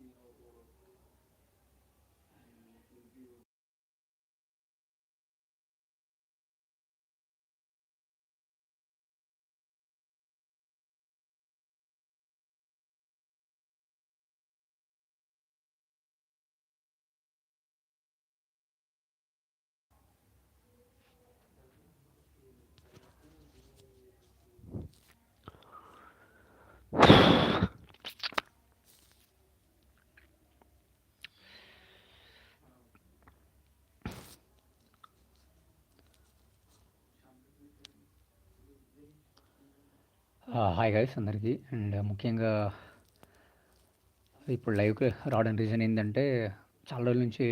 you know, or I mean, you hi guys అందరికీ. And ముఖ్యంగా ఇప్పుడు లైవ్కి రావడం రీజన్ ఏంటంటే చాలా రోజుల నుంచి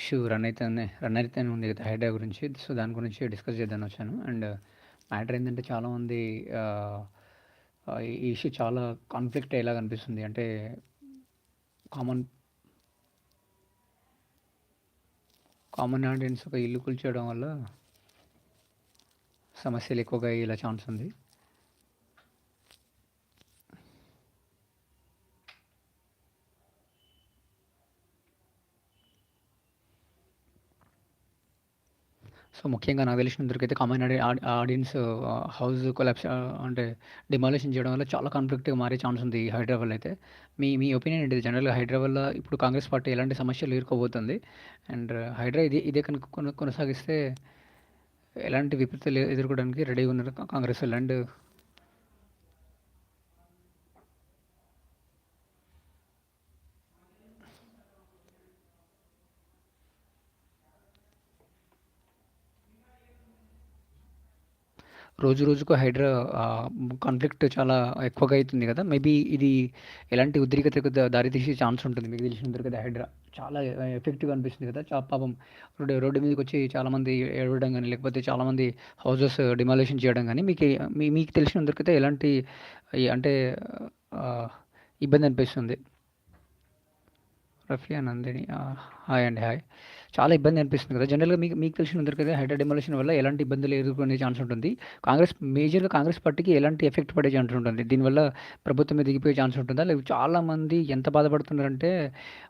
ఇష్యూ రన్ అయితేనే రన్ అయితేనే ఉంది కదా హైడ్రా గురించి. సో దాని గురించి డిస్కస్ చేద్దాం వచ్చాను. అండ్ మ్యాటర్ ఏంటంటే చాలామంది ఈ ఇష్యూ చాలా కాన్ఫ్లిక్ట్ అయ్యేలాగా అనిపిస్తుంది. అంటే కామన్ కామన్ ఆడియన్స్ ఒక ఇల్లు కూల్చేయడం వల్ల సమస్యలు ఎక్కువగా అయ్యేలా ఛాన్స్ ఉంది. సో ముఖ్యంగా నాకు తెలిసినందుకైతే కామన్ ఆడి ఆడియన్స్ హౌస్ కొలాప్స్ అంటే డిమాలిషన్ చేయడం వల్ల చాలా కాన్ఫ్లిక్ట్గా మారే ఛాన్స్ ఉంది ఈ హైదరాబాద్ అయితే. మీ మీ ఒపీనియన్ ఏంటిది? జనరల్గా హైదరాబాద్లో ఇప్పుడు కాంగ్రెస్ పార్టీ ఎలాంటి సమస్యలు ఎదుర్కోబోతుంది? అండ్ హైడ్రా ఇది ఇదే కనుక కొనసాగిస్తే ఎలాంటి విపత్తులు ఎదుర్కోవడానికి రెడీగా ఉన్నారు కాంగ్రెస్ వాళ్ళు? అండ్ రోజు రోజుకు హైడ్రా కాన్ఫ్లిక్ట్ చాలా ఎక్కువగా అవుతుంది కదా. మేబీ ఇది ఎలాంటి ఉద్రిక్తకు దారితీసే ఛాన్స్ ఉంటుంది. మీకు తెలిసినందుకు కదా హైడ్రా. చాలా ఎఫెక్టివ్గా అనిపిస్తుంది కదా. చా పాపం రోడ్డు రోడ్డు మీదకి వచ్చి చాలామంది ఏడవడం కానీ లేకపోతే చాలామంది హౌజెస్ డిమాలిషన్ చేయడం కానీ మీకు మీ మీకు తెలిసినందుకైతే ఎలాంటి అంటే ఇబ్బంది అనిపిస్తుంది. రఫియా నందిని హాయ్ అండి హాయ్. చాలా ఇబ్బంది అనిపిస్తుంది కదా. జనరల్గా మీకు మీకు తెలిసిన కదా హైడ్రా డెమోలేషన్ వల్ల ఎలాంటి ఇబ్బందులు ఎదుర్కొనే ఛాన్స్ ఉంటుంది. కాంగ్రెస్ మేజర్గా కాంగ్రెస్ పార్టీకి ఎలాంటి ఎఫెక్ట్ పడే ఛాన్స్ ఉంటుంది? దీనివల్ల ప్రభుత్వం మీద దిగిపోయే ఛాన్స్ ఉంటుందా? లేదు చాలామంది ఎంత బాధపడుతున్నారంటే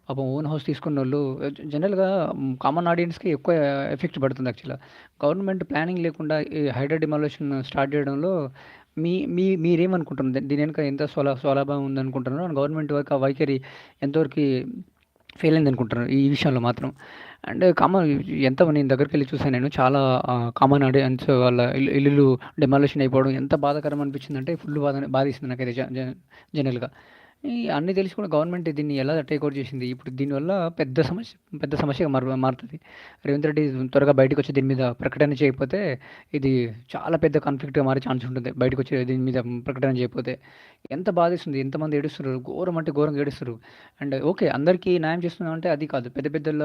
పాపం ఓన్ హౌస్ తీసుకున్న వాళ్ళు జనరల్గా కామన్ ఆడియన్స్కి ఎక్కువ ఎఫెక్ట్ పడుతుంది యాక్చువల్గా గవర్నమెంట్ ప్లానింగ్ లేకుండా ఈ హైడ్రా డిమాలిషన్ స్టార్ట్ చేయడంలో మీ మీ మీరేమనుకుంటున్నారు? దీని వెనుక ఎంత స్వలా స్వలాభం ఉందనుకుంటున్నారు? గవర్నమెంట్ వైఖరి ఎంతవరకు ఫెయిల్ అయింది అనుకుంటున్నాను ఈ విషయంలో మాత్రం. అండ్ కామన్ ఎంత నేను దగ్గరికి వెళ్ళి చూసాను నేను చాలా కామన్ ఆడియన్స్ వాళ్ళ ఇల్లు ఇల్లులు డెమాలిషన్ అయిపోవడం ఎంత బాధాకరం అనిపించిందంటే ఫుల్ బాధ బాధిస్తుంది నాకైతే జనరల్గా ఈ అన్నీ తెలిసి కూడా గవర్నమెంట్ దీన్ని ఎలా టేక్అవుట్ చేసింది? ఇప్పుడు దీనివల్ల పెద్ద సమస్య పెద్ద సమస్యగా మారు మారుతుంది. రేవంత్ రెడ్డి త్వరగా బయటకు వచ్చి దీని మీద ప్రకటన చేయకపోతే ఇది చాలా పెద్ద కాన్ఫ్లిక్ట్గా మారే ఛాన్స్ ఉంటుంది. బయటకు వచ్చి దీని మీద ప్రకటన చేయకపోతే. ఎంత బాధిస్తుంది? ఎంతమంది ఏడుస్తున్నారు? ఘోరం అంటే ఘోరంగా ఏడుస్తారు అండ్ ఓకే అందరికీ న్యాయం చేస్తున్నాం అంటే అది కాదు. పెద్ద పెద్దల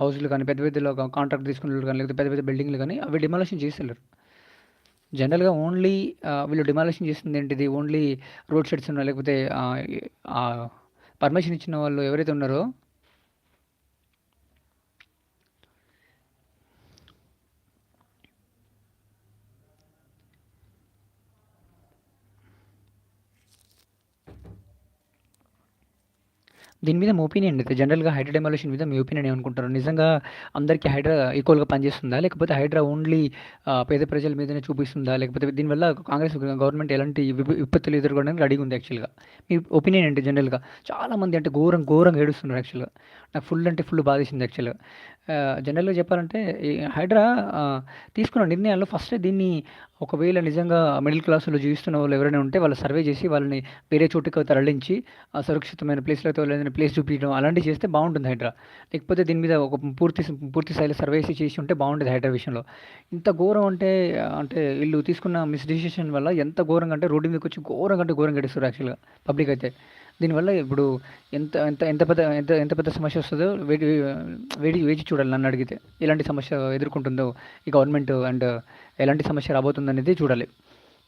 హౌస్లు కానీ పెద్ద పెద్దల కాంట్రాక్ట్ తీసుకున్న వాళ్ళు కానీ లేకపోతే పెద్ద పెద్ద బిల్డింగ్లు కానీ అవి డిమాలిషన్ చేసేళ్ళరు జనరల్గా ఓన్లీ వీళ్ళు డిమాలిషన్ చేస్తుంది ఏంటిది? ఓన్లీ రోడ్ సైడ్స్ ఉన్న లేకపోతే పర్మిషన్ ఇచ్చిన వాళ్ళు ఎవరైతే ఉన్నారో దీని మీద మీ ఒపీనియన్ అయితే జనరల్గా హైడ్రా డెమాలిషన్ మీద మీ ఒపీనియన్ ఏమనుకుంటారు? నిజంగా అందరికీ హైడ్రా ఈక్వల్గా పనిచేస్తుందా? లేకపోతే హైడ్రా ఓన్లీ పేద ప్రజల మీదనే చూపిస్తుందా? లేకపోతే దీనివల్ల కాంగ్రెస్ గవర్నమెంట్ ఎలాంటి విపత్తులు ఎదుర్కోవడానికి రెడీగా ఉంది యాక్చువల్గా. మీ ఒపీనియన్ ఏంటి జనరల్గా? చాలామంది అంటే ఘోరం ఘోరంగా ఏడుస్తున్నారు యాక్చువల్గా. నాకు ఫుల్ అంటే ఫుల్ బాధేసింది యాక్చువల్గా. జనరల్గా చెప్పాలంటే హైడ్రా తీసుకున్న నిర్ణయాల్లో ఫస్ట్ దీన్ని ఒకవేళ నిజంగా మిడిల్ క్లాసులో జీవిస్తున్న వాళ్ళు ఎవరైనా ఉంటే వాళ్ళు సర్వే చేసి వాళ్ళని వేరే చోటుకు తరలించి ఆ సురక్షితమైన ప్లేస్లో లేదని ప్లేస్ చూపించడం అలాంటివి చేస్తే బాగుంటుంది హైడ్రా. లేకపోతే దీని మీద ఒక పూర్తి పూర్తి స్థాయిలో సర్వేస్ చేసి ఉంటే బాగుంటుంది హైడ్రా విషయంలో. ఇంత ఘోరం అంటే అంటే వీళ్ళు తీసుకున్న మిస్ డిసిషన్ వల్ల ఎంత ఘోరంగా అంటే రోడ్డు మీదకి వచ్చి ఘోరంగా అంటే ఘోరంగా గడిస్తారు యాక్చువల్గా పబ్లిక్ అయితే. దీనివల్ల ఇప్పుడు ఎంత ఎంత ఎంత పెద్ద ఎంత ఎంత పెద్ద సమస్య వస్తుందో వేడి వేడి వేచి చూడాలి నన్ను అడిగితే. ఎలాంటి సమస్య ఎదుర్కొంటుందో ఈ గవర్నమెంట్ అండ్ ఎలాంటి సమస్య రాబోతుంది అనేది చూడాలి.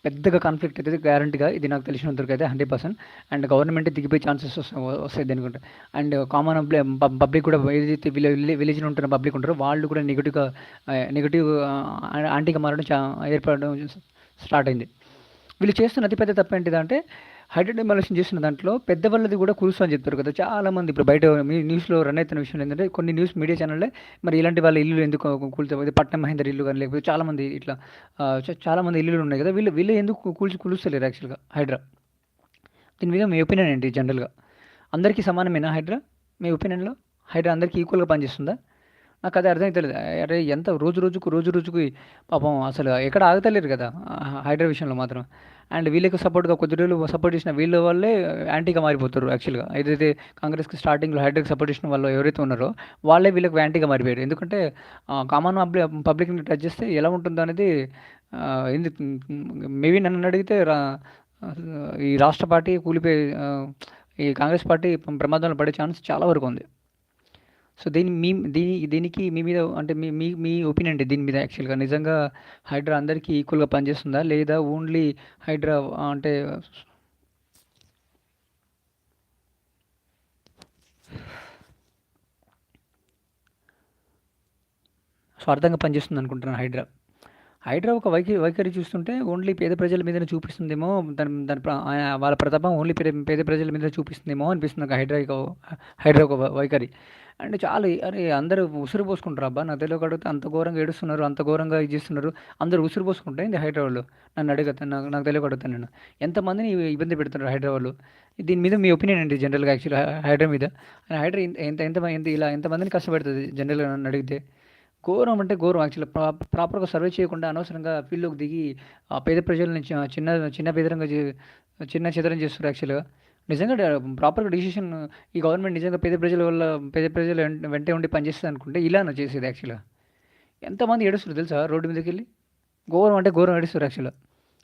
పెద్దగా కాన్ఫ్లిక్ట్ అయితే గ్యారంటీగా ఇది నాకు తెలిసినంతవరకు అయితే హండ్రెడ్ పర్సెంట్. అండ్ గవర్నమెంట్ దిగిపోయే ఛాన్సెస్ వస్తాయి దీనికి అండ్ కామన్ పబ్లిక్ కూడా ఏదైతే విలేజ్ విలేజ్లో ఉంటున్న పబ్లిక్ ఉంటారో వాళ్ళు కూడా నెగిటివ్గా నెగిటివ్ యాంటీగా మారడం చా ఏర్పడడం స్టార్ట్ అయింది. వీళ్ళు చేస్తున్న అతిపెద్ద తప్పు ఏంటిదంటే హైడ్రా డెమాలిషన్ చేసిన దాంట్లో పెద్దవాళ్ళది కూడా కురుసు అని చెప్పారు కదా. చాలామంది ఇప్పుడు బయట మీ న్యూస్లో రన్ అవుతున్న విషయం ఏంటంటే కొన్ని న్యూస్ మీడియా ఛానల్లే మరి ఇలాంటి వాళ్ళ ఇల్లు ఎందుకు కూల్చే పట్నం మహేందర్ ఇల్లు కానీ లేకపోతే చాలామంది ఇట్లా చాలామంది ఇల్లులు ఉన్నాయి కదా. వీళ్ళు వీళ్ళు ఎందుకు కూల్చి కూలుస్తలేరు యాక్చువల్గా హైడ్రా? దీని మీద మీ ఒపీనియన్ ఏంటి జనరల్గా? అందరికీ సమానమేనా హైడ్రా? మీ ఒపీనియన్లో? హైడ్రా అందరికీ ఈక్వల్గా పనిచేస్తుందా? నాకు అది అర్థమవుతలేదు అరే ఎంత రోజు రోజుకు రోజు రోజుకు పాపం అసలు ఎక్కడ ఆగుతలేరు కదా హైడ్రా విషయంలో మాత్రం. అండ్ వీళ్ళకి సపోర్ట్గా కొద్ది రోజులు సపోర్ట్ చేసిన వీళ్ళ వాళ్ళే యాంటీగా మారిపోతారు యాక్చువల్గా. ఏదైతే కాంగ్రెస్కి స్టార్టింగ్లో హైడ్రాకి సపోర్ట్ చేసిన వాళ్ళు ఎవరైతే ఉన్నారో వాళ్ళే వీళ్ళకి యాంటీగా మారిపోయారు. ఎందుకంటే కామన్ పబ్లిక్ పబ్లిక్ని టచ్ చేస్తే ఎలా ఉంటుందో అనేది ఏంది మేబీ నన్ను అడిగితే రా ఈ రాష్ట్ర పార్టీ కూలిపోయి ఈ కాంగ్రెస్ పార్టీ ప్రమాదంలో పడే ఛాన్స్ చాలా వరకు ఉంది. సో దీని మీ దీని దీనికి మీ మీద అంటే మీ మీ మీ ఒపీనియన్ అండి దీని మీద యాక్చువల్గా నిజంగా హైడ్రా అందరికీ ఈక్వల్గా పనిచేస్తుందా? లేదా ఓన్లీ హైడ్రా అంటే స్వార్థంగా పనిచేస్తుంది అనుకుంటున్నాను హైడ్రా. హైడ్రా ఒక వైఖరి వైఖరి చూస్తుంటే ఓన్లీ పేద ప్రజల మీదనే చూపిస్తుందేమో దాని దాని ప్ర- ఆయన వాళ్ళ ప్రతాపం ఓన్లీ పేద పేద ప్రజల మీద చూపిస్తుందేమో అనిపిస్తుంది నాకు హైడ్రా ఒక హైడ్రా ఒక వై- వైఖరి. అండ్ చాలా అరే అందరూ ఉసురు పోసుకుంటారు అబ్బా నాకు తెలియక అడిగితే అంత ఘోరంగా ఏడుస్తున్నారు అంత ఘోరంగా ఇది చేస్తున్నారు అందరూ ఉసురు పోసుకుంటే ఇది హైదరాబాద్లో నన్ను అడుగుతాను నాకు నాకు తెలియక అడుగుతాను నేను. ఎంతమందిని ఇబ్బంది పెడుతున్నారు హైదరాబాద్లో దీని మీద మీ ఒపీనియన్ ఏంటి జనరల్గా యాక్చువల్లీ హైడ్రా మీద? హైడ్రా ఎంత ఎంత ఎంత ఇలా ఎంతమందిని కష్టపెడుతుంది జనరల్గా నన్ను అడిగితే? ఘోరం అంటే ఘోరం. యాక్చువల్లీ ప్రా ప్రాపర్గా సర్వే చేయకుండా అనవసరంగా ఫీల్డ్లోకి దిగి ఆ పేద ప్రజల చి- చిన్న చిన్న పేదరంగా చే- చిన్న చిదరం చేస్తారు యాక్చువల్గా. నిజంగా ప్రాపర్గా డిసిషన్ ఈ గవర్నమెంట్ నిజంగా పేద ప్రజల వల్ల పేద ప్రజల వెంట- వెంటే ఉండి పనిచేస్తుంది అనుకుంటే ఇలానే చేసేది యాక్చువల్గా. ఎంతమంది ఏడుస్తారు తెలుసా రోడ్డు మీదకి వెళ్ళి? ఘోరం అంటే ఘోరం ఏడుస్తారు యాక్చువల్గా.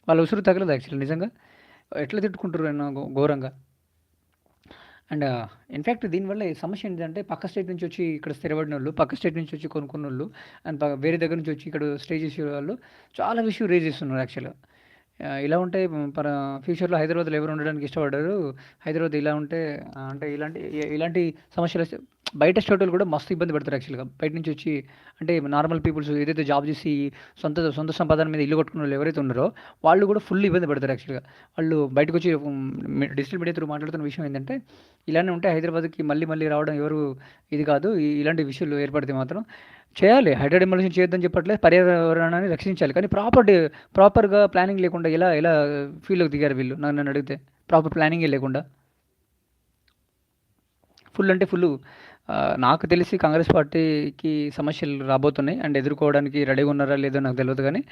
వాళ్ళ ఉసురు తగలదు యాక్చువల్లీ నిజంగా. ఎట్లా తిట్టుకుంటారు అన్న ఘో- ఘోరంగా? అండ్ ఇన్ఫ్యాక్ట్ దీనివల్ల ఈ సమస్య ఏంటంటే పక్క స్టేట్ నుంచి వచ్చి ఇక్కడ స్థిరపడిన వాళ్ళు పక్క స్టేట్ నుంచి వచ్చి కొనుక్కున్న వాళ్ళు అండ్ వేరే దగ్గర నుంచి వచ్చి ఇక్కడ స్టే చేసే వాళ్ళు చాలా విషయం రేజ్ చేస్తున్నారు యాక్చువల్గా ఇలా ఉంటే పర ఫ్యూచర్లో హైదరాబాద్లో ఎవరు ఉండడానికి ఇష్టపడ్డారు హైదరాబాద్ ఇలా ఉంటే అంటే ఇలాంటి ఇ- ఇలాంటి సమస్యలు వస్తే బయట స్టేట్ కూడా మస్తు ఇబ్బంది పడతారు యాక్చువల్గా. బయట నుంచి వచ్చి అంటే నార్మల్ పీపుల్స్ ఏదైతే జాబ్ చేసి సొంత సొంత సంపాదన మీద ఇల్లు కట్టుకున్న వాళ్ళు ఎవరైతే ఉన్నారో వాళ్ళు కూడా ఫుల్ ఇబ్బంది పడతారు యాక్చువల్గా. వాళ్ళు బయటకు వచ్చి డిజిటల్ మీడియా త్రూ మాట్లాడుతున్న విషయం ఏంటంటే ఇలానే ఉంటే హైదరాబాద్కి మళ్ళీ మళ్ళీ రావడం ఎవరు ఇది కాదు. ఇలాంటి విషయాలు ఏర్పడితే మాత్రం చేయాలి. హైడ్రా డెమోలిషన్ చేయొద్దని చెప్పట్లేదు. పర్యావరణాన్ని రక్షించాలి. కానీ ప్రాపర్ ప్రాపర్గా ప్లానింగ్ లేకుండా ఇలా ఇలా ఫీల్డ్లోకి దిగారు వీళ్ళు? నన్ను నన్ను అడిగితే ప్రాపర్ ప్లానింగే లేకుండా. ఫుల్ అంటే ఫుల్ నాకు తెలిసి కాంగ్రెస్ పార్టీకి సమస్యలు రాబోతున్నాయి. అండ్ ఎదుర్కోవడానికి రెడీగా ఉన్నారా లేదో నాకు తెలియదు కానీ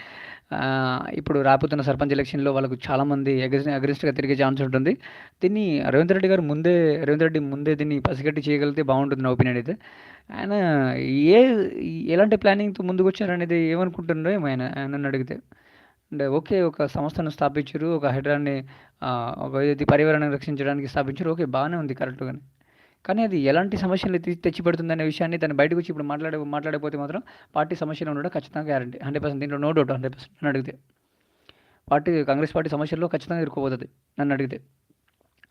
ఇప్పుడు రాబోతున్న సర్పంచ్ ఎలక్షన్లో వాళ్ళకు చాలామంది అగ్రెస్ అగ్రెస్ట్గా తిరిగే ఛాన్స్ ఉంటుంది. దీన్ని రేవంత్ రెడ్డి గారు ముందే రేవంత్ రెడ్డి ముందే దీన్ని పసిగట్టి చేయగలిగితే బాగుంటుంది నా ఒపీనియన్ అయితే. ఆయన ఏ ఎలాంటి ప్లానింగ్తో ముందుకు వచ్చారనేది ఏమనుకుంటున్నారో ఏమో ఆయన నన్ను అడిగితే. అంటే ఓకే ఒక సంస్థను స్థాపించారు ఒక హైడ్రాన్ని ఒక ఇది పర్యావరణాన్ని రక్షించడానికి స్థాపించారు ఓకే బాగానే ఉంది కరెక్ట్గానే. కానీ కానీ అది ఎలాంటి సమస్యలు తెచ్చి పెడుతుందనే విషయాన్ని తను బయటకు వచ్చి ఇప్పుడు మాట్లాడే మాట్లాడకపోతే మాత్రం పార్టీ సమస్యలు ఉండడం ఖచ్చితంగా గ్యారంటీ హండ్రెడ్ పర్సెంట్ దీంట్లో నో డౌట్ హండ్రెడ్ పర్సెంట్ నన్ను అడిగితే. పార్టీ కాంగ్రెస్ పార్టీ సమస్యల్లో ఖచ్చితంగా ఇరుక్కుపోతుంది నన్ను అడిగితే.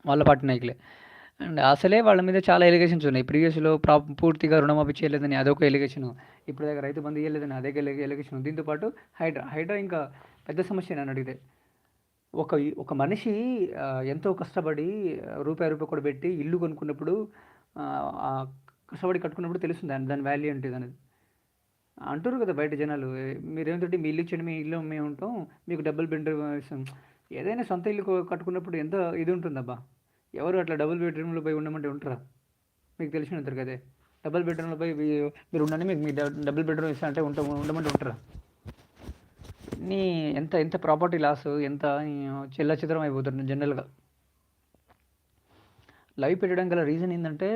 వాళ్ళ పార్టీ నాయకులే. అండ్ అసలే వాళ్ళ మీద చాలా ఎలిగేషన్స్ ఉన్నాయి. ప్రీవియస్లో ప్రా పూర్తిగా రుణమాఫీ చేయలేదని అదొక ఎలిగేషన్ ఇప్పుడు దగ్గర రైతు బంధు ఇవ్వలేదని అదే ఎలిగేషన్ దీంతో పాటు హైడ్రా హైడ్రా ఇంకా పెద్ద సమస్య నన్ను అడిగితే. ఒక ఒక మనిషి ఎంతో కష్టపడి రూపాయి రూపాయి కూడా పెట్టి ఇల్లు కొనుక్కున్నప్పుడు కష్టపడి కట్టుకున్నప్పుడు తెలుస్తుంది దాని దాని వాల్యూ ఏంటిది అనేది. అంటారు కదా బయట జనాలు "ఏ, మీరేమిటంటే మీ ఇల్లు ఇచ్చిన మీ ఇల్లు మేము ఉంటాం మీకు డబుల్ బెడ్రూమ్ ఇస్తాం ఏదైనా సొంత ఇల్లు కట్టుకున్నప్పుడు ఎంత ఇది ఉంటుందబ్బా. ఎవరు అట్లా డబుల్ బెడ్రూమ్లో పోయి ఉండమంటే ఉంటారా? మీకు తెలిసిన ఉంటారు కదే డబుల్ బెడ్రూమ్లో పోయి మీ- మీరు ఉండండి మీకు మీ డబుల్ బెడ్రూమ్ ఇస్తా అంటే ఉంటా ఉండమంటే ఉంటారా? నీ ఎంత ఎంత ప్రాపర్టీ లాస్ ఎంత చెల్ల చిత్రం అయిపోతుంది జనరల్గా లైవ్ పెట్టడం గల రీజన్ ఏంటంటే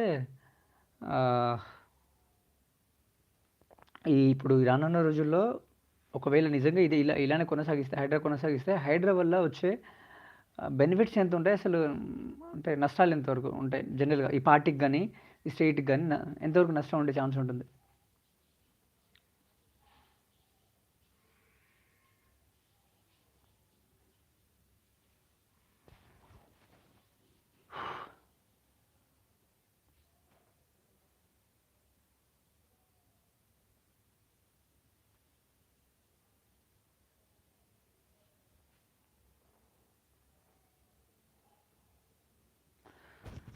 ఈ ఇప్పుడు రానున్న రోజుల్లో ఒకవేళ నిజంగా ఇది ఇలా ఇలానే కొనసాగిస్తే హైడ్రా కొనసాగిస్తే హైడ్రా వల్ల వచ్చే బెనిఫిట్స్ ఎంత ఉంటాయి? అసలు అంటే నష్టాలు ఎంతవరకు ఉంటాయి? జనరల్గా ఈ పార్టీకి కానీ ఈ స్టేట్కి కానీ ఎంతవరకు నష్టం ఉండే ఛాన్స్ ఉంటుంది?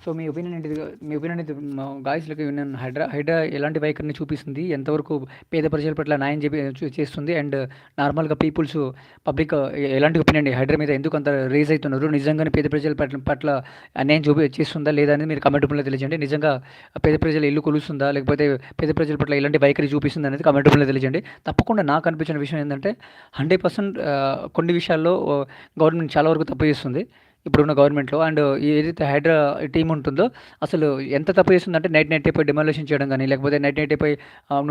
సో మీ ఒపీనియన్ ఏంటిది? మీ ఒపీనియన్ అయితే గాయస్లకు నేను హైడ్రా హైడ్రా ఎలాంటి వైఖరిని చూపిస్తుంది? ఎంతవరకు పేద ప్రజల పట్ల న్యాయం చెప్పి చూ- చేస్తుంది? అండ్ నార్మల్గా పీపుల్స్ పబ్లిక్ ఎలాంటి ఒపీనియన్ హైడ్రా మీద ఎందుకు అంత రేజ్ అవుతున్నారు? నిజంగానే పేద ప్రజల పట్ల పట్ల అన్యాయం చూపి చేస్తుందా లేదా అనేది మీరు కమెంట్ రూపంలో తెలియజేయండి. నిజంగా పేద ప్రజల ఇల్లు కొలుస్తుందా? లేకపోతే పేద ప్రజల పట్ల ఎలాంటి వైఖరి చూపిస్తుంది అనేది కమెంట్ రూపంలో తెలియజేయండి. తప్పకుండా నాకు అనిపించిన విషయం ఏంటంటే హండ్రెడ్ పర్సెంట్ కొన్ని విషయాల్లో గవర్నమెంట్ చాలా వరకు తప్పు చేస్తుంది. ఇప్పుడున్న గవర్నమెంట్లో అండ్ ఏదైతే హైడ్రా టీం ఉంటుందో అసలు ఎంత తప్పు చేస్తుందంటే నైట్ నైట్ పై డిమాలేషన్ చేయడం కానీ లేకపోతే నైట్ నైట్ పై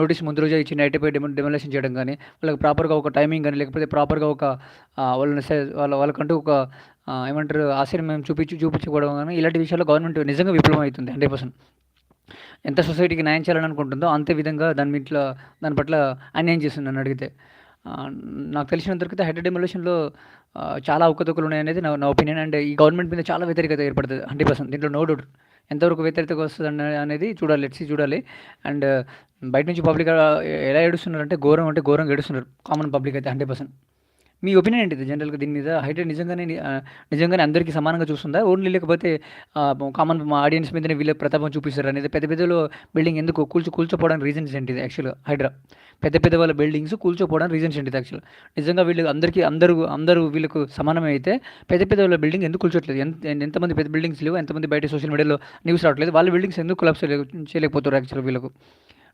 నోటీస్ ముందు రోజే ఇచ్చి నైట్ పై డిమాలేషన్ చేయడం కానీ వాళ్ళకి ప్రాపర్గా ఒక టైమింగ్ కానీ లేకపోతే ప్రాపర్గా ఒక వాళ్ళని వాళ్ళ వాళ్ళకంటూ ఒక ఏమంటారు ఆశ్చర్యం మేము చూపించి చూపించుకోవడం కానీ ఇలాంటి విషయాల్లో గవర్నమెంట్ నిజంగా విఫలం అవుతుంది హండ్రెడ్ పర్సెంట్. ఎంత సొసైటీకి న్యాయం చేయాలని అనుకుంటుందో అంతే విధంగా దాని మీట్ల దాని పట్ల అన్యాయం చేస్తుంది నన్ను అడిగితే. నాకు తెలిసినంత వరకు హెడ్ డెమోలేషన్లో చాలా అవకతవకలు ఉన్నాయనేది నా నా ఒపీనియన్. అండ్ ఈ గవర్నమెంట్ మీద చాలా వ్యతిరేకత ఏర్పడుతుంది హండ్రెడ్ పర్సెంట్. దీంట్లో నో డౌట్. ఎంతవరకు వ్యతిరేకత వస్తుంది అనేది చూడాలి లెట్సి చూడాలి. అండ్ బయట నుంచి పబ్లిక్ ఎలా ఏడుస్తున్నారు అంటే ఘోరం అంటే ఘోరంగా ఏడుస్తున్నారు. కామన్ పబ్లిక్ అయితే హండ్రెడ్ పర్సెంట్. మీ ఒపీనియన్ ఏంటిది జనరల్గా దీని మీద? హైడ్రా నిజంగానే నిజంగానే అందరికీ సమానంగా చూస్తుందా? ఓన్లీ లేకపోతే కామన్ ఆడియన్స్ మీదనే వీళ్ళ ప్రతాపం చూపిస్తారు? అనేది పెద్ద పెద్దలో బిల్డింగ్ ఎందుకు కూల్చు కూల్చోపోవడానికి రీజన్స్ ఏంటిది యాక్చువల్గా? హైడ్రా. పెద్ద పెద్ద వాళ్ళ బిల్డింగ్స్ కూల్చోపోవడానికి రీజన్స్ ఏంటిది యాక్చువల్ నిజంగా వీళ్ళు అందరికీ అందరూ అందరూ వీళ్ళకు సమానమే అయితే పెద్ద పెద్ద వాళ్ళ బిల్డింగ్ ఎందుకు కూల్చోట్లేదు? ఎంత ఎంతమంది పెద్ద బిల్డింగ్స్ లేవు? ఎంతమంది బయట సోషల్ మీడియాలో న్యూస్ రావట్లేదు? వాళ్ళ బిల్డింగ్స్ ఎందుకు కొలాప్స్ చేయలేకపోతారు యాక్చువల్ వీళ్ళకు?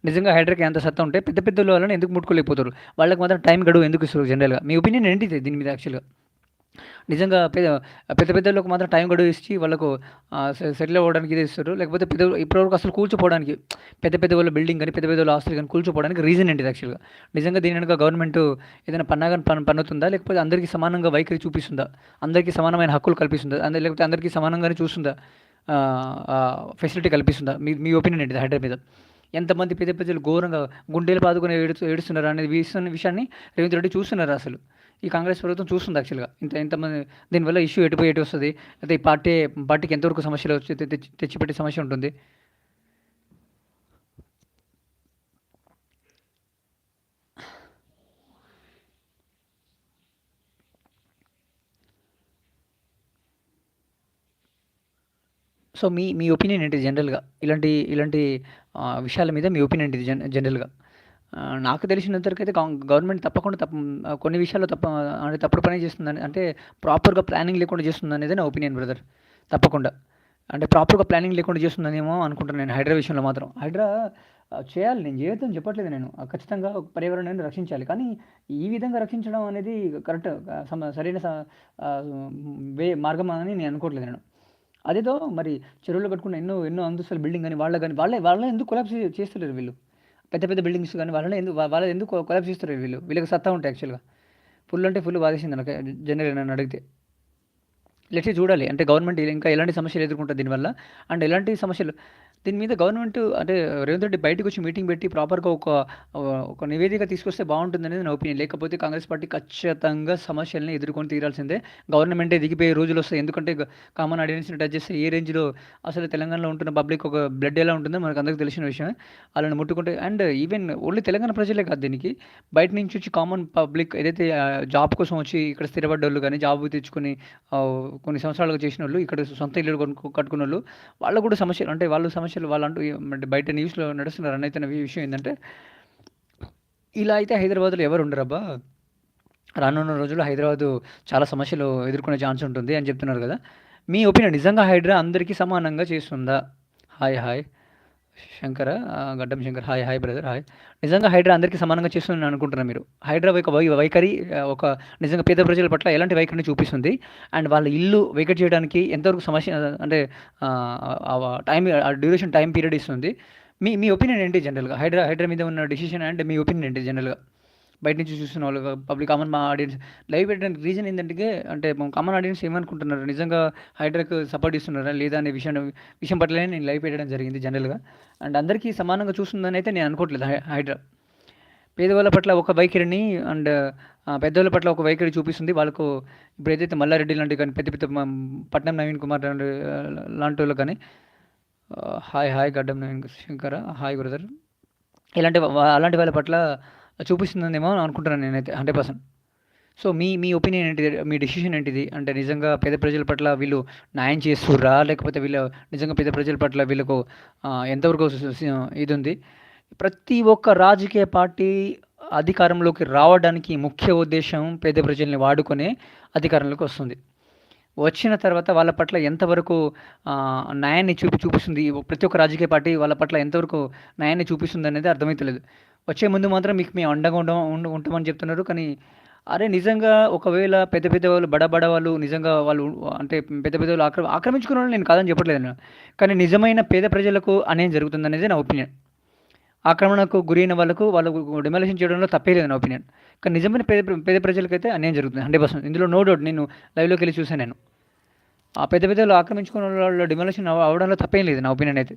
నిజంగా హైడ్రాకి ఎంత సత్తా ఉంటే పెద్ద పెద్ద వాళ్ళని ఎందుకు ముట్టుకోలేకపోతారు? వాళ్ళకి మాత్రం టైం గడువు ఎందుకు ఇస్తారు జనరల్గా మీ ఒపీనియన్ ఏంటిది దీని మీద యాక్చువల్గా నిజంగా పెద్ద పెద్ద పెద్దలకు మాత్రం టైం గడువు ఇచ్చి వాళ్ళకు సెటిల్ అవ్వడానికి ఇది ఇస్తారు. లేకపోతే పెద్ద ఇప్పటివరకు అసలు కూల్చోపోవడానికి పెద్ద పెద్ద వాళ్ళ బిల్డింగ్ కానీ పెద్ద పెద్ద వాళ్ళ ఆస్తులు కానీ కూల్చోపోవడానికి రీజన్ ఏంటిది యాక్చువల్గా నిజంగా దీని వెనుక గవర్నమెంట్ ఏదైనా పన్నాగా పన్ పన్నుతుందా? లేకపోతే అందరికీ సమానంగా వైఖరి చూపిస్తుందా? అందరికీ సమానమైన హక్కులు కల్పిస్తుందా? అందరి లేకపోతే అందరికీ సమానంగానే చూస్తుందా? ఫెసిలిటీ కల్పిస్తుందా? మీ మీ ఒపీనియన్ ఏంటిది హైడ్రా మీద? ఎంతమంది పెద్ద పెద్దలు ఘోరంగా గుండెలు పాదుకొని ఏడుచు ఏడుస్తున్నారు అనేది విషయం విషయాన్ని రేవంత్ రెడ్డి చూస్తున్నారు అసలు. ఈ కాంగ్రెస్ ప్రభుత్వం చూస్తుంది యాక్చువల్గా ఇంత ఎంతమంది దీనివల్ల ఇష్యూ ఎటుపోయి ఎటు వస్తుంది? అయితే ఈ పార్టీ పార్టీకి ఎంతవరకు సమస్యలు వచ్చి తెచ్చిపెట్టే సమస్య ఉంటుంది? సో మీ మీ ఒపీనియన్ ఏంటి జనరల్గా ఇలాంటి ఇలాంటి విషయాల మీద మీ ఒపీనియన్ ఇది జన్ జనరల్గా? నాకు తెలిసినంతవరకైతే గవర్నమెంట్ తప్పకుండా తప్ప కొన్ని విషయాల్లో తప్ప అంటే తప్పుడు పని చేస్తుందని అంటే ప్రాపర్గా ప్లానింగ్ లేకుండా చేస్తుంది అనేది నా ఒపీనియన్ బ్రదర్ తప్పకుండా. అంటే ప్రాపర్గా ప్లానింగ్ లేకుండా చేస్తుందనేమో అనుకుంటున్నాను నేను హైడ్రా విషయంలో మాత్రం. హైడ్రా చేయాలి నేను చేయొద్దని చెప్పట్లేదు నేను. ఆ, ఖచ్చితంగా పర్యావరణాన్ని రక్షించాలి. కానీ ఈ విధంగా రక్షించడం అనేది కరెక్ట్ సరైన స- వే మార్గం అని నేను అనుకోవట్లేదు నేను. అదేదో మరి చెరువులు కట్టుకున్న ఎన్నో ఎన్నో అంతస్తుల బిల్డింగ్ కానీ వాళ్ళ కానీ వాళ్ళే వాళ్ళే ఎందుకు కొలాబ్స్ చేస్తలేరు వీళ్ళు? పెద్ద పెద్ద బిల్డింగ్స్ కానీ వాళ్ళనే ఎందుకు వాళ్ళ ఎందుకు కొలాబ్స్ చేస్తారు వీళ్ళు? వీళ్ళకి సత్తా ఉంటాయి యాక్చువల్గా ఫుల్ అంటే ఫుల్ బాధేసింది నాకు జనరల్ నన్ను అడిగితే. లెట్స్ చూడాలి అంటే గవర్నమెంట్ ఇంకా ఎలాంటి సమస్యలు ఎదుర్కొంటుంది దీనివల్ల? అండ్ ఎలాంటి సమస్యలు దీని మీద గవర్నమెంట్ అంటే రేవంత్ రెడ్డి బయటకు వచ్చి మీటింగ్ పెట్టి ప్రాపర్గా ఒక ఒక నివేదిక తీసుకొస్తే బాగుంటుంది అనేది నా ఒపీనియన్. లేకపోతే కాంగ్రెస్ పార్టీ ఖచ్చితంగా సమస్యల్ని ఎదుర్కొని తీరాల్సిందే. గవర్నమెంటే దిగిపోయే రోజులు వస్తాయి. ఎందుకంటే కామన్ ఆడియన్స్ని టచ్ చేస్తే ఏ రేంజ్లో అసలు తెలంగాణలో ఉంటున్న పబ్లిక్ ఒక బ్లడ్ ఎలా ఉంటుందో మనకు అందరికీ తెలిసిన విషయమే. వాళ్ళని ముట్టుకుంటే అండ్ ఈవెన్ ఓన్లీ తెలంగాణ ప్రజలే కాదు దీనికి. బయట నుంచి వచ్చి కామన్ పబ్లిక్ ఏదైతే జాబ్ కోసం వచ్చి ఇక్కడ స్థిరపడ్డ వాళ్ళు కానీ జాబ్ తెచ్చుకొని కొన్ని సంవత్సరాలుగా చేసిన వాళ్ళు ఇక్కడ సొంత ఇల్లు కట్టుకున్న వాళ్ళు వాళ్ళకు కూడా సమస్యలు అంటే వాళ్ళ సమస్య వాళ్ళు అంటూ అంటే బయట న్యూస్లో నడుస్తున్న రన్ అయితే విషయం ఏంటంటే ఇలా అయితే హైదరాబాద్లో ఎవరు ఉండరబ్బా రానున్న రోజుల్లో హైదరాబాద్ చాలా సమస్యలు ఎదుర్కొనే ఛాన్స్ ఉంటుంది అని చెప్తున్నారు కదా. మీ ఒపీనియన్ నిజంగా హైడ్రా అందరికీ సమానంగా చేస్తుందా? Hi hi. Shankara Gaddam Shankar. Hi hi brother hi నిజంగా హైడ్రా అందరికీ సమానంగా చేస్తుందని అనుకుంటున్నాను మీరు. హైడ్రా ఒక వై వైఖరి ఒక నిజంగా పేద ప్రజల పట్ల ఎలాంటి వైఖరిని చూపిస్తుంది? అండ్ వాళ్ళ ఇల్లు వెకేట్ చేయడానికి ఎంతవరకు సమస్య అంటే టైం డ్యూరేషన్ టైం పీరియడ్ ఇస్తుంది? మీ మీ ఒపీనియన్ ఏంటి జనరల్గా హైడ్రా హైడ్రా మీద ఉన్న డిసిషన్ అండ్ మీ ఒపీనియన్ ఏంటి జనరల్గా బయట నుంచి చూసిన వాళ్ళు పబ్లిక్ కామన్ మా ఆడియన్స్ లైవ్ పెట్టడానికి రీజన్ ఏంటంటే అంటే కామన్ ఆడియన్స్ ఏమనుకుంటున్నారు? నిజంగా హైడ్రాకు సపోర్ట్ ఇస్తున్నారా? లేదా అనే విషయం విషయం పట్లనే నేను లైవ్ పెట్టడం జరిగింది జనరల్గా అండ్ అందరికీ సమానంగా చూస్తుందని అయితే నేను అనుకోవట్లేదు హైడ్రా పేదవాళ్ళ పట్ల ఒక వైఖరిని అండ్ పెద్దవాళ్ళ పట్ల ఒక వైఖరి చూపిస్తుంది. వాళ్ళకు ఇప్పుడు ఏదైతే మల్లారెడ్డి లాంటి కానీ పెద్ద పెద్ద పట్నం నవీన్ కుమార్ లాంటి లాంటి వాళ్ళు కానీ హాయ్ హాయ్ గడ్డం నవీన్ శంకర హాయ్ బ్రదర్ ఇలాంటి అలాంటి వాళ్ళ పట్ల చూపిస్తుందేమో అనుకుంటున్నాను నేనైతే హండ్రెడ్ పర్సెంట్ సో మీ మీ ఒపీనియన్ ఏంటిది? మీ డెసిషన్ ఏంటిది? అంటే నిజంగా పేద ప్రజల పట్ల వీళ్ళు న్యాయం చేస్తుర్రా? లేకపోతే వీళ్ళు నిజంగా పేద ప్రజల పట్ల వీళ్ళకు ఎంతవరకు ఇది ఉంది ప్రతి ఒక్క రాజకీయ పార్టీ అధికారంలోకి రావడానికి ముఖ్య ఉద్దేశం పేద ప్రజల్ని వాడుకునే అధికారంలోకి వస్తుంది. వచ్చిన తర్వాత వాళ్ళ పట్ల ఎంతవరకు న్యాయాన్ని చూపి చూపిస్తుంది. ప్రతి ఒక్క రాజకీయ పార్టీ వాళ్ళ పట్ల ఎంతవరకు న్యాయాన్ని చూపిస్తుందనేది అర్థమైతలేదు. వచ్చే ముందు మాత్రం మీకు మేము అండగా ఉండం ఉండ ఉంటామని చెప్తున్నారు. కానీ అరే! నిజంగా ఒకవేళ పెద్ద పెద్ద వాళ్ళు బడా బడ వాళ్ళు నిజంగా వాళ్ళు అంటే పెద్ద పెద్ద వాళ్ళు ఆక్ర ఆక్రమించుకున్న వాళ్ళు నేను కాదని చెప్పట్లేదు నేను. కానీ నిజమైన పేద ప్రజలకు అన్యాయం జరుగుతుందనేది నా ఒపీనియన్. ఆక్రమణకు గురైన వాళ్ళకు వాళ్ళు డిమాలిషన్ చేయడంలో తప్పే లేదు నా ఒపీనియన్. కానీ నిజమైన పేద పేద ప్రజలకైతే అన్యాయం జరుగుతుంది 100%. ఇందులో నో డౌట్ నేను లైవ్లోకి వెళ్ళి చూసాను నేను. ఆ పెద్ద పెద్దోళ్ళు ఆక్రమించుకున్న వాళ్ళు డిమాలిషన్ అవ తప్పేం లేదు నా ఒపీనియన్ అయితే.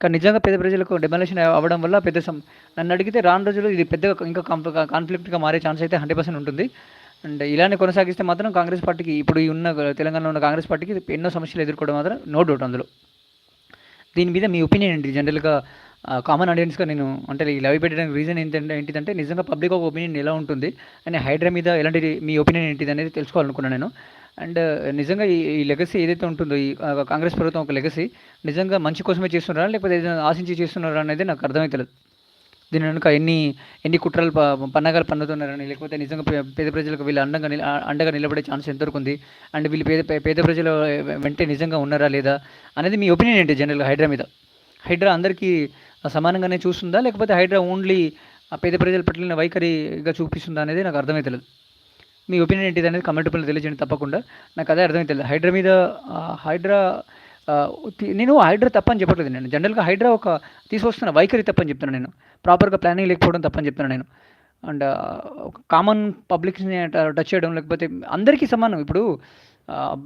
కానీ నిజంగా పెద్ద ప్రజలకు డెమాలేషన్ అవ్వడం వల్ల పెద్ద సం నన్నడిగితే రాను రోజులు ఇది పెద్దగా ఇంకా కాన్‌ఫ్లిక్ట్‌గా మారే ఛాన్స్ అయితే 100% ఉంటుంది. అండ్ ఇలానే కొనసాగిస్తే మాత్రం కాంగ్రెస్ పార్టీకి ఇప్పుడు ఉన్న తెలంగాణలో ఉన్న కాంగ్రెస్ పార్టీకి ఎన్నో సమస్యలు ఎదుర్కోవడం మాత్రం నో డౌట్ అందులో. దీని మీద మీ ఒపీనియన్ ఏంటి? జనరల్‌గా కామన్ ఆడియన్స్‌గా నేను అంటే ఈ లైవ్ పెట్టడానికి రీజన్ ఏంటంటే ఏంటిదంటే నిజంగా పబ్లిక్ ఒక ఒపీనియన్ ఎలా ఉంటుంది? అండ్ హైడ్రా మీద ఎలాంటిది మీ ఒపీనియన్ ఏంటిది అనేది తెలుసుకోవాలనుకున్నాను నేను. అండ్ నిజంగా ఈ లెగసీ ఏదైతే ఉంటుందో ఈ కాంగ్రెస్ ప్రభుత్వం ఒక లెగసీ నిజంగా మంచి కోసమే చేస్తున్నారా? లేకపోతే ఏదైనా ఆశించి చేస్తున్నారా అనేది నాకు అర్థమైతలేదు. దీని వెనుక ఎన్ని ఎన్ని కుట్రలు పన్నగాలు పన్నుతున్నారని లేకపోతే నిజంగా పేద ప్రజలకు వీళ్ళు అండంగా అండగా నిలబడే ఛాన్స్ ఎంతవరకు ఉంది? అండ్ వీళ్ళు పేద పేద ప్రజల వెంటే నిజంగా ఉన్నారా లేదా? అనేది మీ ఒపీనియన్ ఏంటి జనరల్‌గా హైడ్రా మీద? హైడ్రా అందరికీ సమానంగానే చూస్తుందా? లేకపోతే హైడ్రా ఓన్లీ ఆ పేద ప్రజల పట్ల వైఖరిగా చూపిస్తుందా అనేది నాకు అర్థమైతలేదు. మీ ఒపీనియన్ ఏంటిదనేది కమెంట్ రూపంలో తెలియజేయండి తప్పకుండా. నాకు అదే అర్థమైతలేదు. హైడ్రా మీద హైడ్రా నేను హైడ్రా తప్పని చెప్పట్లేదు నేను. జనరల్‌గా హైడ్రా ఒక తీసుకొస్తున్న వైఖరి తప్పని చెప్తున్నా నేను. ప్రాపర్‌గా ప్లానింగ్ లేకపోవడం తప్పని చెప్తున్నాను నేను. అండ్ ఒక కామన్ పబ్లిక్స్‌ని టచ్ చేయడం లేకపోతే అందరికీ సమానం. ఇప్పుడు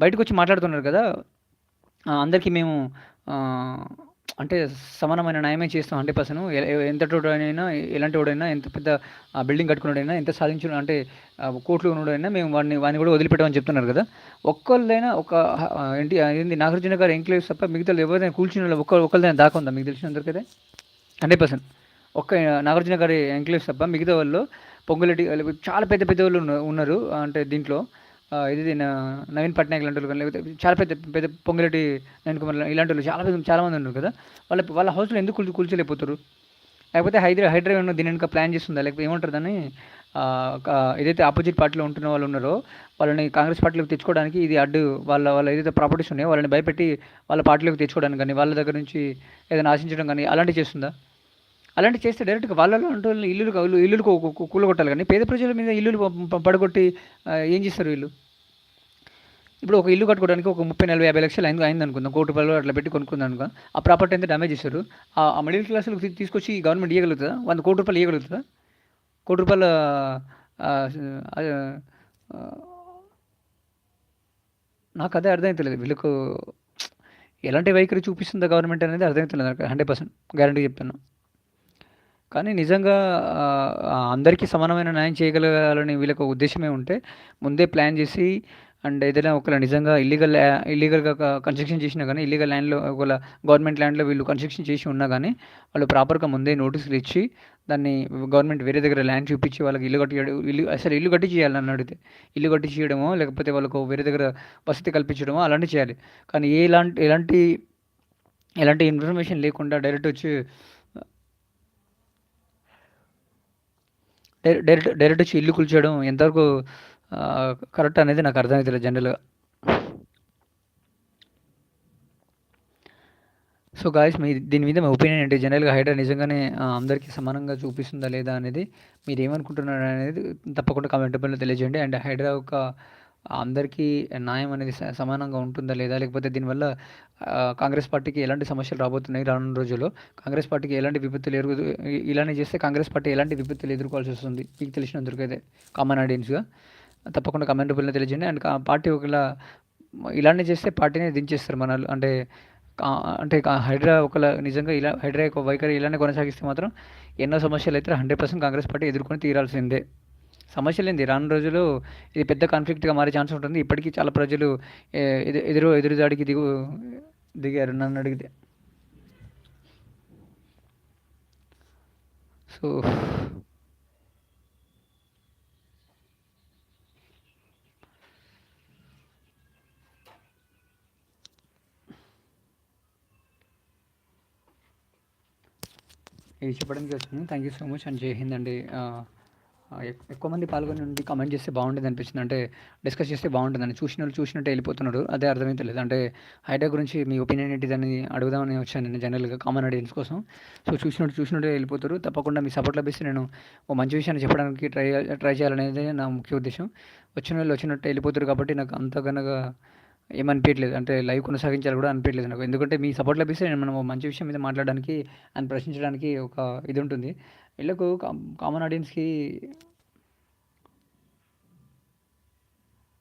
బయటకు వచ్చి మాట్లాడుతున్నారు కదా! అందరికీ మేము అంటే సమానమైన న్యాయమే చేస్తాం హండ్రెడ్ పర్సెంట్ ఎంత అయినా ఎలాంటి వాడైనా ఎంత పెద్ద బిల్డింగ్ కట్టుకున్నాడైనా ఎంత సాధించిన అంటే కోట్లు ఉన్నోడైనా మేము వాడిని వాడిని కూడా వదిలిపెట్టమని చెప్తున్నారు కదా! ఒక్కళ్ళైనా ఒక ఏంటి నాగార్జున గారు ఎంక్లేవ్స్ తప్ప మిగతా ఎవరైనా కూల్చిన ఒక్క ఒక్కళ్ళైనా దాకా ఉందా మీకు తెలిసినంతవరకైతే? 100% ఒక్క నాగార్జున గారి ఎంక్లేవ్స్ తప్ప మిగతా వాళ్ళు పొంగులెడ్డి చాలా పెద్ద పెద్ద వాళ్ళు ఉన్నారు. అంటే దీంట్లో ఇది నవీన్ పట్నాయక్ వాళ్ళు కానీ లేకపోతే చాలా పెద్ద పెద్ద పొంగిరెడ్డి నవీన్ కుమార్ వాళ్ళు చాలా పెద్ద చాలామంది ఉన్నారు కదా! వాళ్ళ వాళ్ళ హౌస్‌లో ఎందుకు కూల్చి కూల్చలేకపోతారు లేకపోతే హైదరా హైదరాబాద్ ఏమన్నా దీని వెనుక ప్లాన్ చేస్తుందా? లేకపోతే ఏముంటుందని ఏదైతే ఆపోజిట్ పార్టీలో ఉంటున్న వాళ్ళు ఉన్నారో వాళ్ళని కాంగ్రెస్ పార్టీలోకి తెచ్చుకోవడానికి ఇది అడ్డు వాళ్ళ వాళ్ళ ఏదైతే ప్రాపర్టీస్ ఉన్నాయో వాళ్ళని భయపెట్టి వాళ్ళ పార్టీలోకి తెచ్చుకోవడానికి కానీ వాళ్ళ దగ్గర నుంచి ఏదైనా ఆశించడం కానీ అలాంటివి చేస్తుందా? అలాంటివి చేస్తే డైరెక్ట్‌గా వాళ్ళలో ఉంటే ఇల్లులు ఇల్లులు కూలగొట్టాలి కానీ పేద ప్రజల మీద ఇల్లులు పడగొట్టి ఏం చేస్తారు వీళ్ళు? ఇప్పుడు ఒక ఇల్లు కట్టుకోవడానికి ఒక 30, 40, 50 లక్షలు అయింది అయిందనుకుందాం. కోటి రూపాయలు అట్లా పెట్టి కొనుక్కుందనుకో. ఆ ప్రాపర్టీ అంతా డ్యామేజ్ చేశారు. ఆ మిడిల్ క్లాస్‌లోకి తీసుకొచ్చి గవర్నమెంట్ ఇవ్వగలుగుతుందా వంద కోటి రూపాయలు ఇవ్వగలుగుతుందా కోటి రూపాయల నాకు అదే అర్థమవుతలేదు వీళ్ళకు ఎలాంటి వైఖరి చూపిస్తుందా గవర్నమెంట్ అనేది అర్థమైతలేదు నాకు. హండ్రెడ్ పర్సెంట్ గ్యారంటీ చెప్తాను. కానీ నిజంగా అందరికీ సమానమైన న్యాయం చేయగలగాలని వీళ్ళకు ఉద్దేశమే ఉంటే ముందే ప్లాన్ చేసి అండ్ ఏదైనా ఒకవేళ నిజంగా ఇల్లీగల్ ల్యా ఇల్లీగల్‌గా కన్‌స్ట్రక్షన్ చేసినా కానీ ఇల్లీగల్ ల్యాండ్‌లో ఒకవేళ గవర్నమెంట్ ల్యాండ్‌లో వీళ్ళు కన్‌స్ట్రక్షన్ చేసి ఉన్నా కానీ వాళ్ళు ప్రాపర్‌గా ముందే నోటీసులు ఇచ్చి దాన్ని గవర్నమెంట్ వేరే దగ్గర ల్యాండ్ చూపించి వాళ్ళకి ఇల్లు కట్టియడం ఇల్లు అసలు ఇల్లు కట్టి చేయాలని అడిగితే. ఇల్లు కట్టి చేయడమో లేకపోతే వాళ్ళకు వేరే దగ్గర వసతి కల్పించడమో అలాంటివి చేయాలి. కానీ ఎలాంటి ఎలాంటి ఎలాంటి ఇన్ఫర్మేషన్ లేకుండా డైరెక్ట్ వచ్చి డైరెక్ట్ డైరెక్ట్ వచ్చి ఇల్లు కూల్చేయడం ఎంతవరకు కరెక్ట్ అనేది నాకు అర్థమవుతుంది జనరల్‌గా. సో గాయస్ మీ దీని మీద మీ ఒపీనియన్ ఏంటి? జనరల్‌గా హైడ్రా నిజంగానే అందరికీ సమానంగా చూపిస్తుందా లేదా అనేది మీరు ఏమనుకుంటున్నారు అనేది తప్పకుండా కామెంట్ రూపంలో తెలియజేయండి. అండ్ హైడ్రా ఒక అందరికీ న్యాయం అనేది స సమానంగా ఉంటుందా లేదా? లేకపోతే దీనివల్ల కాంగ్రెస్ పార్టీకి ఎలాంటి సమస్యలు రాబోతున్నాయి రానున్న రోజుల్లో? కాంగ్రెస్ పార్టీకి ఎలాంటి విపత్తులు ఎదురు ఇలానే చేస్తే కాంగ్రెస్ పార్టీ ఎలాంటి విపత్తులు ఎదుర్కోవాల్సి వస్తుంది? మీకు తెలిసినంతవరకైతే కామన్ ఆడియన్స్‌గా తప్పకుండా కమెంట్ రూపంలో తెలియజేయండి. అండ్ పార్టీ ఒకవేళ ఇలానే చేస్తే పార్టీని దించేస్తారు మన అంటే అంటే హైడ్రా ఒకవేళ నిజంగా ఇలా హైడ్రా యొక్క వైఖరి ఇలానే కొనసాగిస్తే మాత్రం ఎన్నో సమస్యలు అయితే హండ్రెడ్ పర్సెంట్ కాంగ్రెస్ పార్టీ ఎదుర్కొని తీరాల్సిందే. సమస్యలేంది రాను రోజుల్లో ఇది పెద్ద కాన్‌ఫ్లిక్ట్‌గా మారే ఛాన్స్ ఉంటుంది. ఇప్పటికీ చాలా ప్రజలు ఎదురు ఎదురు దాడికి దిగు దిగారు నన్ను అడిగితే సో ఇది చెప్పడానికి వచ్చాను. Thank you so much and జై హింద్ అండి. ఎక్- ఎక్కువ మంది పాల్గొని ఉండి కామెంట్ చేస్తే బాగుంటుంది అనిపించింది అంటే డిస్కస్ చేస్తే బాగుంటుందని చూసిన వాళ్ళు చూసినట్టే వెళ్ళిపోతున్నాడు అదే అర్థమైతే లేదు. అంటే హైడ్రా గురించి మీ ఒపీనియన్ ఏంటిదని అడుగుదామని వచ్చాను నేను జనరల్గా కామన్ ఆడియన్స్ కోసం. సో చూసినట్టు చూసినట్టే వెళ్ళిపోతారు. తప్పకుండా మీ సపోర్ట్ లభిస్తే నేను ఓ మంచి విషయాన్ని చెప్పడానికి ట్రై ట్రై చేయాలనేది నా ముఖ్య ఉద్దేశం. వచ్చిన వాళ్ళు వచ్చినట్టు వెళ్ళిపోతారు కాబట్టి నాకు అంతగనగా ఏమనిపించలేదు అంటే లైవ్ కొనసాగించాలి కూడా అనిపించలేదు నాకు. ఎందుకంటే మీ సపోర్ట్ లభిస్తే నేను మనం మంచి విషయం మీద మాట్లాడడానికి అండ్ ప్రశ్నించడానికి ఒక ఇది ఉంటుంది. వీళ్ళకు కామన్ ఆడియన్స్కి